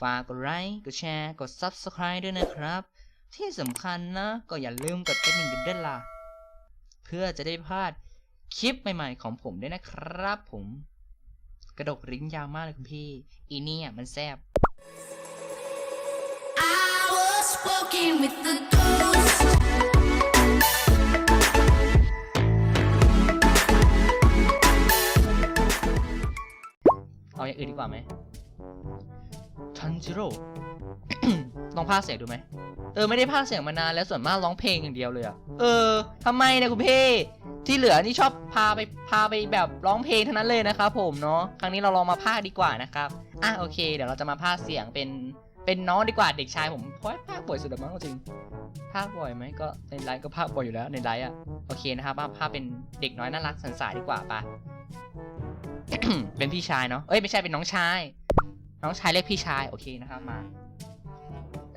ฝากกดไลค์กดแชร์กด Subscribe ด้วยนะครับ ที่สำคัญนะ ก็อย่าลืมกดกระดิ่งกันด้วยล่ะ เพื่อจะได้พลาดคลิปใหม่ๆของผมด้วยนะครับผม กระดกริ้งยาวมากเลยคุณพี่ อีเนี่ยมันแซบ I was walking with the ghost. เอาอย่างอื่นดีกว่าไหม ทันจิโร่ ลองพากเสียงดูไหม เออไม่ได้พากเสียงมานานแล้วส่วนมากร้องเพลงอย่างเดียวเลยอะเออทำไมเนะคุณพี่ที่เหลือนี่ชอบพาไปพาไปแบบร้องเพลงเท่านั้นเลยนะครับผมเนาะครั้งนี้เราลองมาพากดีกว่านะครับอะโอเค เดี๋ยวเราจะมาพากเสียงเป็นเป็นน้องดีกว่าเด็กชายผมเพราะว่าพากบ่อยสุดแล้วมั้งจริงพากบ่อยไหมก็ในไลฟ์ก็พากบ่อยอยู่แล้วในไลฟ์อะโอเคนะครับพากเป็นเด็กน้อยน่ารักสันสายดีกว่าปะเป็นพี่ชายเนาะเอ้ยไม่ใช่เป็นน้องชาย น้องชายเรียกพี่ชาย โอเคนะครับมา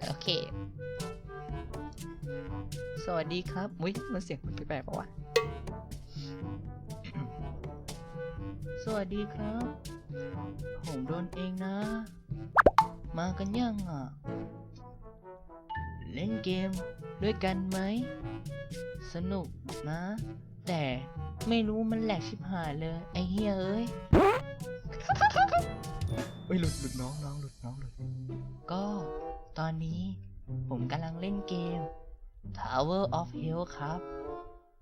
โอเค สวัสดีครับอุ้ยมันเสียงแปลกๆปะวะสวัสดีครับ ผมโดนเองนะ มากันยังอะ เล่นเกมด้วยกันไหม สนุกนะ แต่ไม่รู้มันแหลกชิบหายเลย ไอ้เฮียเอ้ย เฮ้ยหลุดหลุดน้องน้องหลุดน้องหลุด ก็ตอนนี้ผมกำลังเล่นเกม Tower of Hell ครับ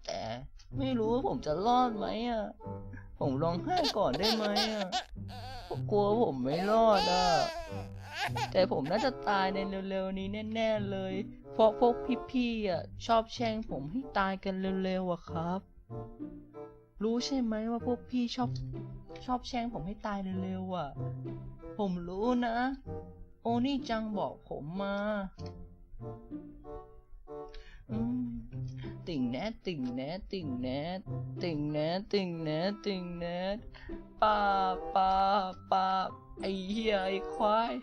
แต่ไม่รู้ว่าผมจะรอดไหมอะ ผมร้องไห้ก่อนได้ไหมอะผมกลัวผมไม่รอดอะ แต่ผมน่าจะตายในเร็วๆนี้แน่ๆเลย เพราะพวกพี่ๆอะชอบแช่งผมให้ตายกันเร็วๆอะครับ รู้ใช่ไหมว่าพวกพี่ชอบชอบแช่งผมให้ตายเร็วๆอะ ผมรู้นะ โอนี่จังบอกผมมาติ่งแนทติ่งแนทติ่งแนทติ่งแนทติ่งแนทติ่งแนทป้าป้าป้าไอ้เหี้ยไอ้ควาย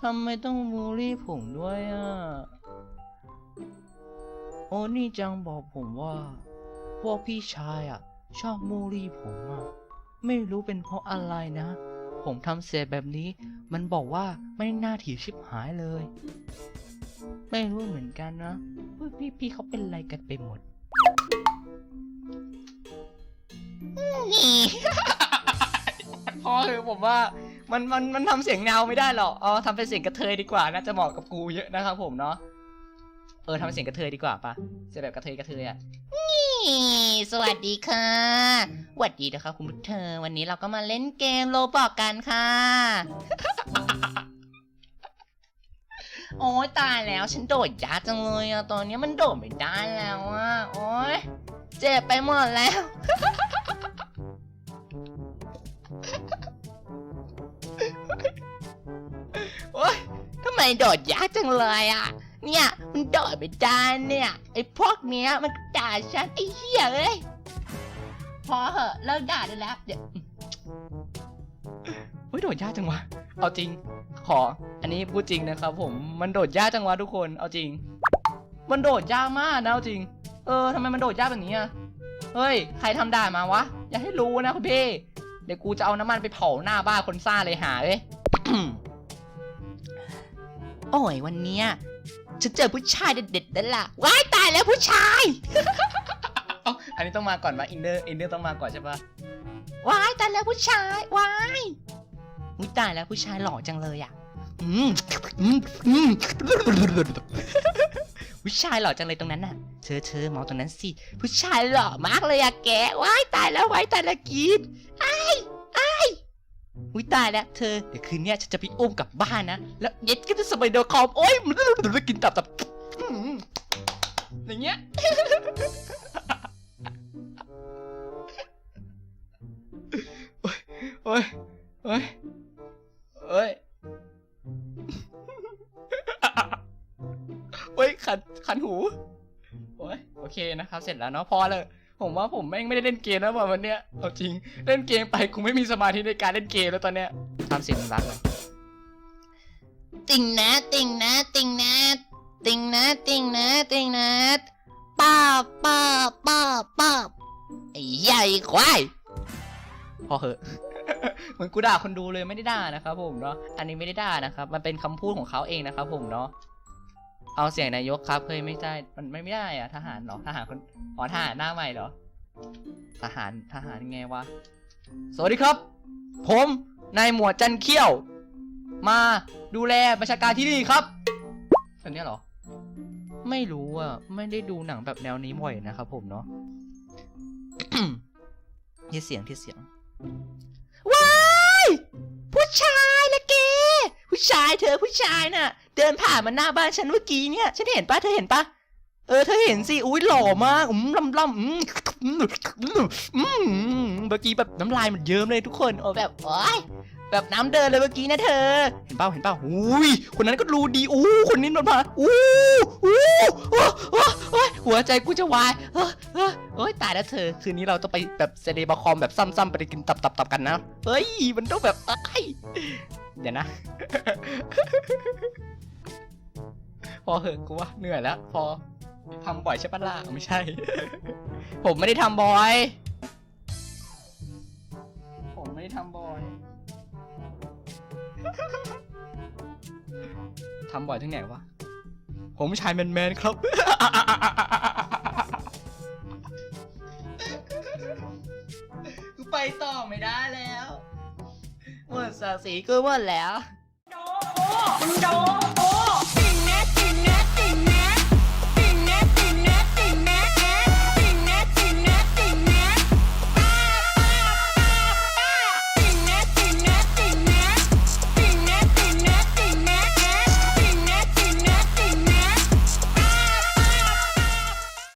ทำไมต้องมูลี่ผมด้วยอะ โอนี่จังบอกผมว่า พวกพี่ชายอะ ชอบมูลี่ผมอะ ไม่รู้เป็นเพราะอะไรนะ ผมทำเสียแบบนี้ มันบอกว่าไม่น่าถีชิบหายเลย ไม่รู้เหมือนกันนะพี่พี่เขาเป็นอะไรกันไปหมด พอเถอะผมว่ามันมันมันทำเสียงเงาไม่ได้หรอกเอาทำเป็นเสียงกระเทยดีกว่าน่าจะเหมาะกับกูเยอะนะครับผมเนาะเออทำเป็นเสียงกระเทยดีกว่าปะเสียงแบบกระเทยกระเทยอะ สวัสดีค่ะสวัสดีนะคะคุณผู้เธอ วันนี้เราก็มาเล่นเกมโลบอกกันค่ะ โอ้ยตายแล้วฉันโดดยากจังเลยอะตอนนี้มันโดดไม่ได้แล้วอะโอ้ยเจ็บไปหมดแล้ว โอ้ยทำไมโดดยากจังเลยอะเนี่ยมันโดดไม่ได้เนี่ยไอ้พวกเนี้ยมัน ด่าฉันไอ้เหี้ยเอ้ยพอเหอะเลิกด่าได้แล้วเดี๋ยวเฮ้ยโดดยากจังวะ เอาจริง ขอ อันนี้พูดจริงนะครับผม มันโดดยากจังวะทุกคน เอาจริง มันโดดยากมากนะเอาจริง เออทำไมมันโดดยากแบบนี้อะเฮ้ย ใครทำด่านมาวะ อย่าให้รู้นะคุณพี่เดี๋ยวกูจะเอาน้ำมันไปเผาหน้าบ้านคนซ่าเลยหาเอ้ยโอ้ยวันเนี้ย ฉันเจอผู้ชายเด็ดๆนั่นล่ะว้ายตายแล้วผู้ชายเอ้าอันนี้ต้องมาก่อนวะอินเนอร์อินเนอร์ต้องมาก่อนใช่ปะว้ายตายแล้วผู้ชายว้ายอุ้ยตายแล้วผู้ชายหล่อจังเลยอะอืมอืมอืมผู้ชายหล่อจังเลยตรงนั้นน่ะเธอเธอมองตรงนั้นสิผู้ชายหล่อมากเลยอะแกว้ายตายแล้วว้ายตายแล้วกรีดไอ้ไอ้าย อุ้ยตายแล้วเธอ เดี๋ยวคืนเนี้ยฉันจะไปอุ้มกลับบ้านนะ แล้วเย็ดก็จะสบายเดอร์คอมโอ้ยมันจะกินตับตับอืมอย่างเงี้ยโอ้ยโอ้ยโอ้ยโอ้ยขันขันหู โอ้ยโอเคนะครับ เสร็จแล้วเนาะพอเลย ผมว่าผมแม่งไม่ได้เล่นเกมแล้วว่ะวันเนี้ยเอาจริงเล่นเกมไปกูไม่มีสมาธิในการเล่นเกมแล้วตอนเนี้ยทำเสียงรักเลยติงนะติงนะติงนะติงนะติงนะติงนะป้าบป้าบป้าบป้าบไอ้ใหญ่ควายพอเหอะเหมือนกูด่าคนดูเลยไม่ได้ด่านะครับผมเนาะอันนี้ไม่ได้ด่านะครับ มันเป็นคำพูดของเขาเองนะครับผมเนาะ เอาเสียงนายกครับเฮ้ยไม่ได้มันไม่ได้อะทหารเหรอทหารคนอ๋อทหารหน้าใหม่เหรอ ทหารทหารไงวะสวัสดีครับ ผมนายหมวดจันเขี้ยว มาดูแลประชาการที่นี่ครับอันนี้เหรอ ไม่รู้อะไม่ได้ดูหนังแบบแนวนี้บ่อยนะครับผมเนาะที่เสียงที่เสียงว้ายผู้ชายละเก ผู้ชายเธอผู้ชายน่ะ เดินผ่านมาหน้าบ้านฉันเมื่อกี้เนี่ย ฉันเห็นปะเธอเห็นปะเออเธอเห็นสิอุ้ยหล่อมากอืมล่ำล่ำอืมอืมอืมเมื่อกี้แบบน้ำลายมันเยิ้มเลยทุกคนโอ้แบบโอ้ยแบบน้ำเดินเลยเมื่อกี้นะเธอ เห็นเปล่าเห็นเปล่าอุ้ยคนนั้นก็รู้ดีอู้คนนี้มันมาอู้อู้อู้หัวใจกูจะวายเออเออโอ้ยตายแล้วเธอ คืนนี้เราต้องไปแบบเซเดบาคอมแบบซ้ำๆไปกินตับๆกันนะเฮ้ยมันต้องแบบไอ้ย เดี๋ยวนะ พอเหอะกูว่าเหนื่อยแล้ว พอทำบ่อยใช่ปะล่ะไม่ใช่ ผมไม่ได้ทำบ่อย ผมไม่ได้ทำบ่อยทำบ่อยที่ไหนวะ ผมชายแมนๆครับ กูไปต่อไม่ได้แล้ว หมดศักดิ์ศรีกูหมดแล้วมึงโด